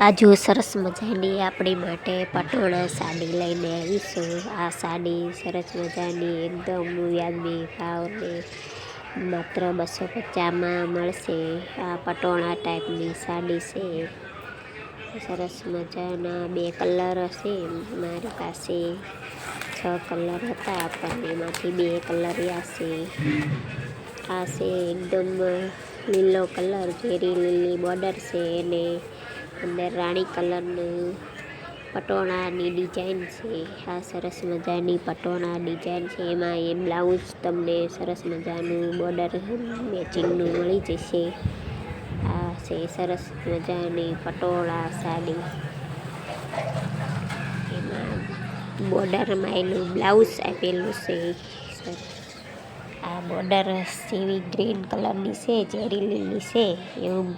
આજુ સરસ મજાની આપણી માટે પટોળા સાડી લઈને આવીશું. આ સાડી સરસ મજાની એકદમ વ્યાજબી ભાવને માત્ર બસો પચાસમાં મળશે. આ પટોળા ટાઈપની સાડી છે. સરસ મજાના બે કલર હશે. મારી પાસે છ કલર હતા, પણ એમાંથી બે કલર છે. આ છે એકદમ લીલો કલર ઘેરી લીલી બોર્ડર છે અને અંદર રાણી કલરનું પટોળાની ડિઝાઇન છે. આ સરસ મજાની પટોળા ડિઝાઇન છે. એમાં એ બ્લાઉઝ તમને સરસ મજાનું બોર્ડર મેચિંગનું મળી જશે. આ છે સરસ મજાની પટોળા સાડી. એમાં બોર્ડરમાં એનું બ્લાઉઝ આપેલું છે. આ બોર્ડર સીવી ગ્રીન કલરની છે, ઝેરી લીલી છે. એવું